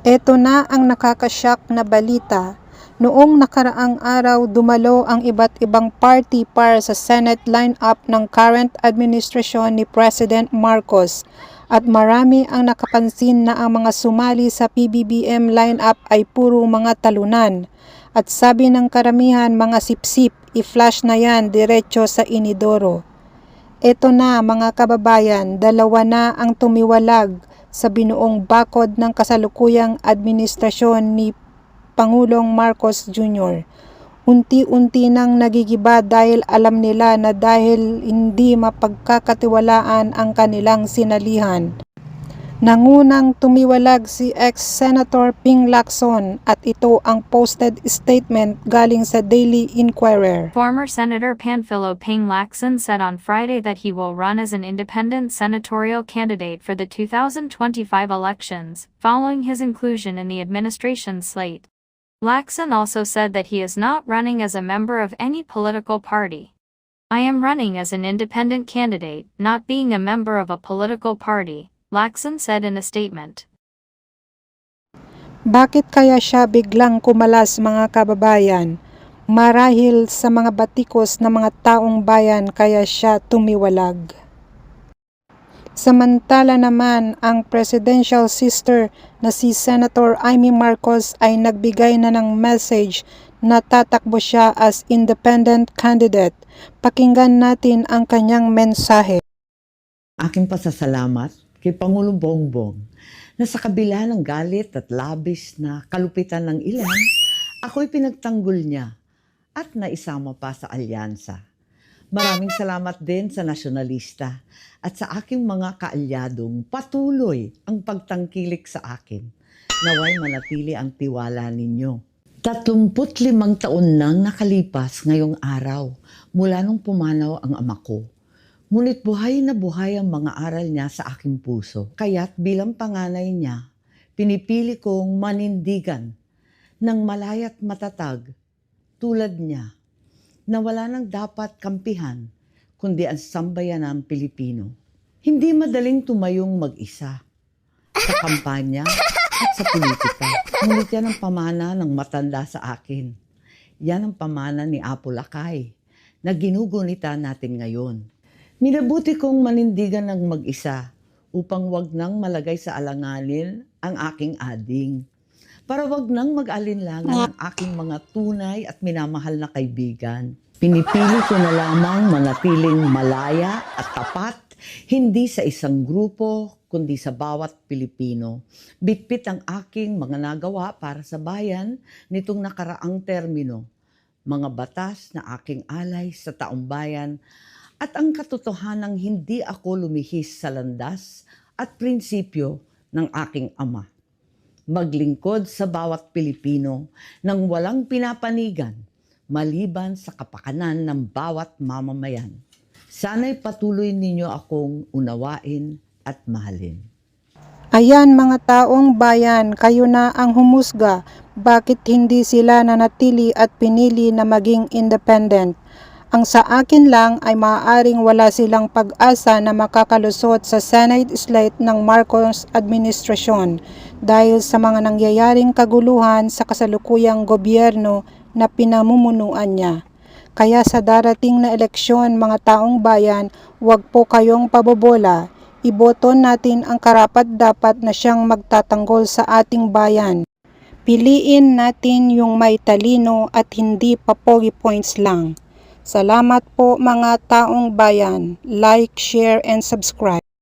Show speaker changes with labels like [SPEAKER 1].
[SPEAKER 1] Ito na ang nakakashock na balita. Noong nakaraang araw, dumalo ang iba't ibang party para sa Senate lineup ng current administrasyon ni President Marcos at marami ang nakapansin na ang mga sumali sa PBBM lineup ay puro mga talunan. At sabi ng karamihan mga sipsip, i-flash na yan diretso sa inidoro. Ito na mga kababayan, dalawa na ang tumiwalag sa binuong bakod ng kasalukuyang administrasyon ni Pangulong Marcos Jr. Unti-unti nang nagigiba dahil alam nila na dahil hindi mapagkakatiwalaan ang kanilang sinalihan. Nangunang tumiwalag si ex-Senator Ping Lacson at ito ang posted statement galing sa Daily Inquirer.
[SPEAKER 2] Former Senator Panfilo Ping Lacson said on Friday that he will run as an independent senatorial candidate for the 2025 elections, following his inclusion in the administration slate. Lacson also said that he is not running as a member of any political party. I am running as an independent candidate, not being a member of a political party, Lacson said in a statement.
[SPEAKER 1] Bakit kaya siya biglang kumalas mga kababayan? Marahil sa mga batikos na mga taong bayan kaya siya tumiwalag. Samantala naman, ang presidential sister na si Senator Amy Marcos ay nagbigay na ng message na tatakbo siya as independent candidate. Pakinggan natin ang kanyang mensahe.
[SPEAKER 3] aking pasasalamat kay Pangulong Bongbong na sa kabila ng galit at labis na kalupitan ng ilan, ako'y pinagtanggol niya at naisama pa sa alyansa. Maraming salamat din sa nasyonalista at sa aking mga kaalyadong patuloy ang pagtangkilik sa akin. Naway manatili ang tiwala ninyo. 35 taon nang nakalipas ngayong araw mula nung pumanaw ang ama ko. Ngunit buhay na buhay ang mga aral niya sa aking puso. Kaya't bilang panganay niya, pinipili kong manindigan ng malayat matatag tulad niya na wala nang dapat kampihan kundi ang sambayanang Pilipino. Hindi madaling tumayong mag-isa sa kampanya at sa politika. Ngunit yan ang pamana ng matanda sa akin. Yan ang pamana ni Apo Lakay na ginugunita natin ngayon. Minabuti kong manindigan ng mag-isa upang wag nang malagay sa alanganin ang aking ading. Para wag nang mag-alinlangan ang aking mga tunay at minamahal na kaibigan. Pinipili ko na lamang manatiling malaya at tapat, hindi sa isang grupo, kundi sa bawat Pilipino. Bitbit ang aking mga nagawa para sa bayan nitong nakaraang termino. Mga batas na aking alay sa taong bayan at ang katotohanang hindi ako lumihis sa landas at prinsipyo ng aking ama. Maglingkod sa bawat Pilipino nang walang pinapanigan maliban sa kapakanan ng bawat mamamayan. Sana'y patuloy ninyo akong unawain at mahalin.
[SPEAKER 1] Ayan mga taong bayan, kayo na ang humusga. Bakit hindi sila nanatili at pinili na maging independent? Ang sa akin lang ay maaaring wala silang pag-asa na makakalusot sa Senate slate ng Marcos administrasyon dahil sa mga nangyayaring kaguluhan sa kasalukuyang gobyerno na pinamumunuan niya. Kaya sa darating na eleksyon mga taong bayan, huwag po kayong pabobola. Iboto natin ang karapat dapat na siyang magtatanggol sa ating bayan. Piliin natin yung may talino at hindi papogi points lang. Salamat po mga taong bayan. Like, share, and subscribe.